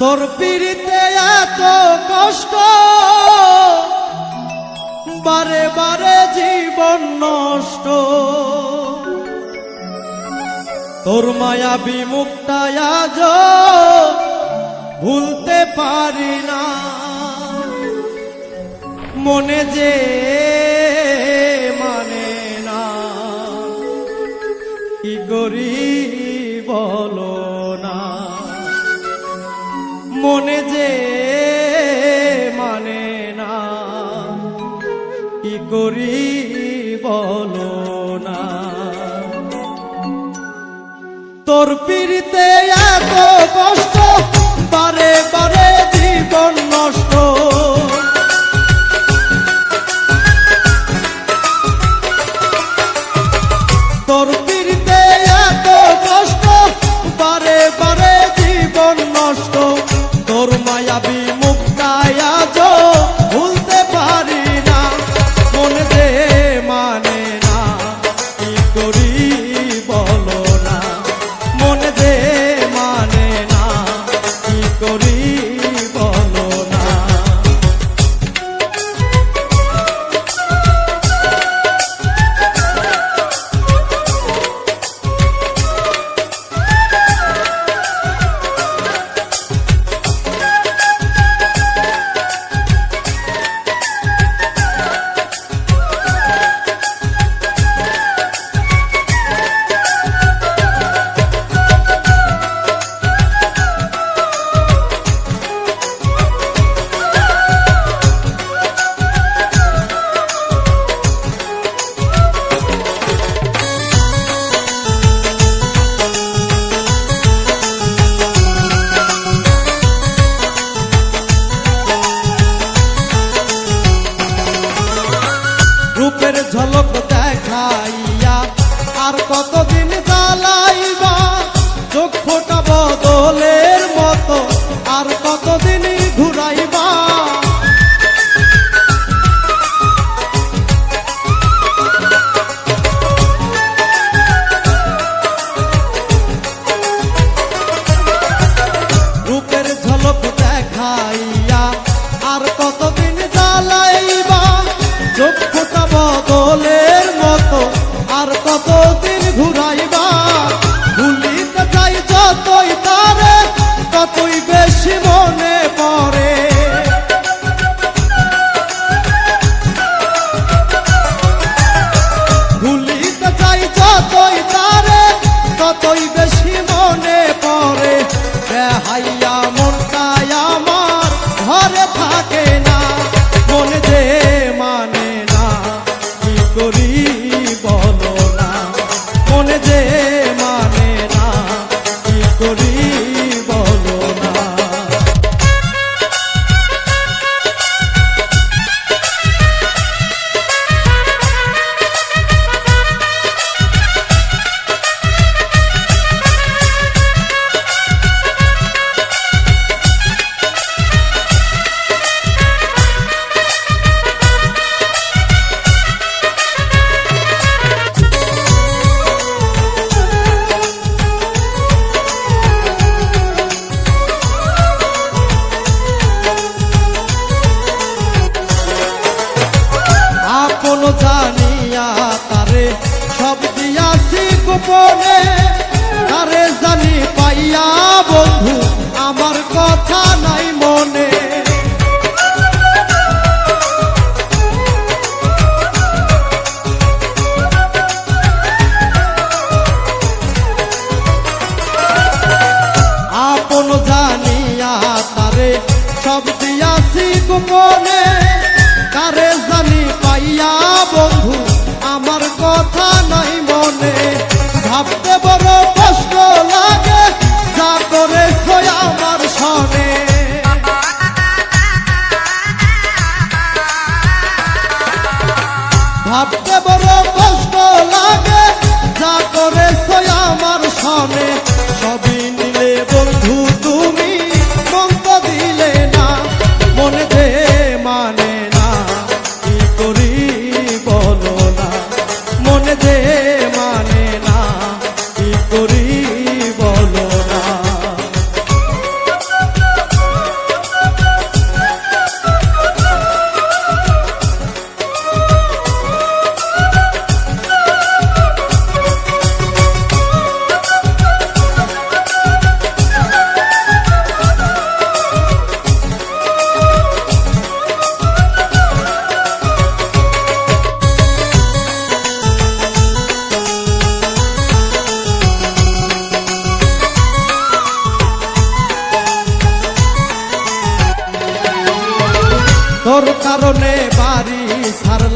তোর পিড়িতে এত কষ্ট। বারে বারে জীবন নষ্ট। তোর মায়া বিমুক্তা আজ ভুলতে পারি না। মনে যে মনে যে মানে না কি করি বলো না? তোর পিড়িতে এত কষ্ট বারে বারে যে গোপনে, আরে জানি পাইয়া বন্ধু, আমার কথা নাই মনে। আপন জানিয়া তারে সব দিয়াছি গোপনে, তারে জানি পাইয়া বন্ধু, আমার কথা নাই মনে। ভাবতে বড় কষ্ট লাগে। যা করে আমার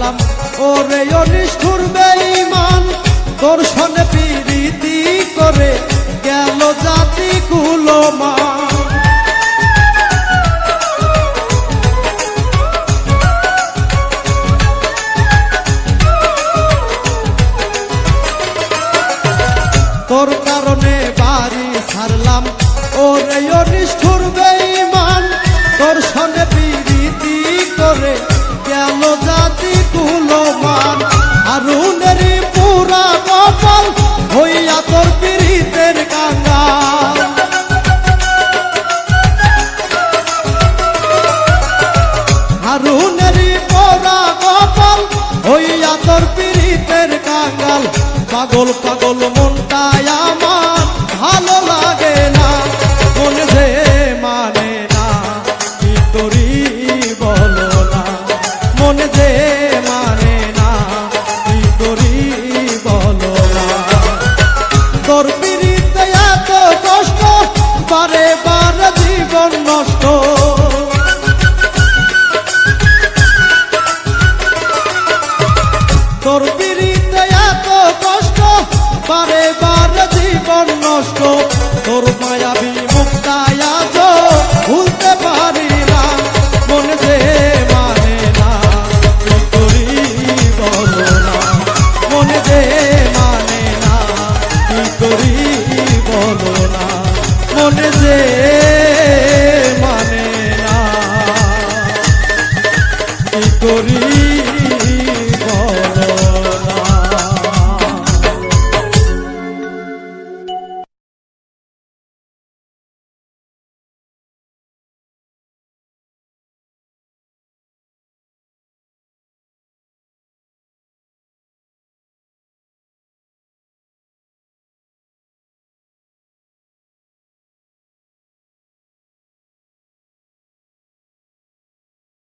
ছাড়লাম ওরে অনিষ্ঠুর বেঈমান তোর সনে পিরিতি করে গেল জাতি কুলমা তোর কারণে বাড়ি ছাড়লাম, ওরে অনিষ্ঠুর বেঈমান পাগল পাগল মনটাই জীবন নষ্ট, তোর মায়াবী মুক্তায় আজ ভুলতে পারি না। মনে যে মানে না করি বলো মনে যে মানে না কি করি বলো না মনে যে মানে না কি করি বলো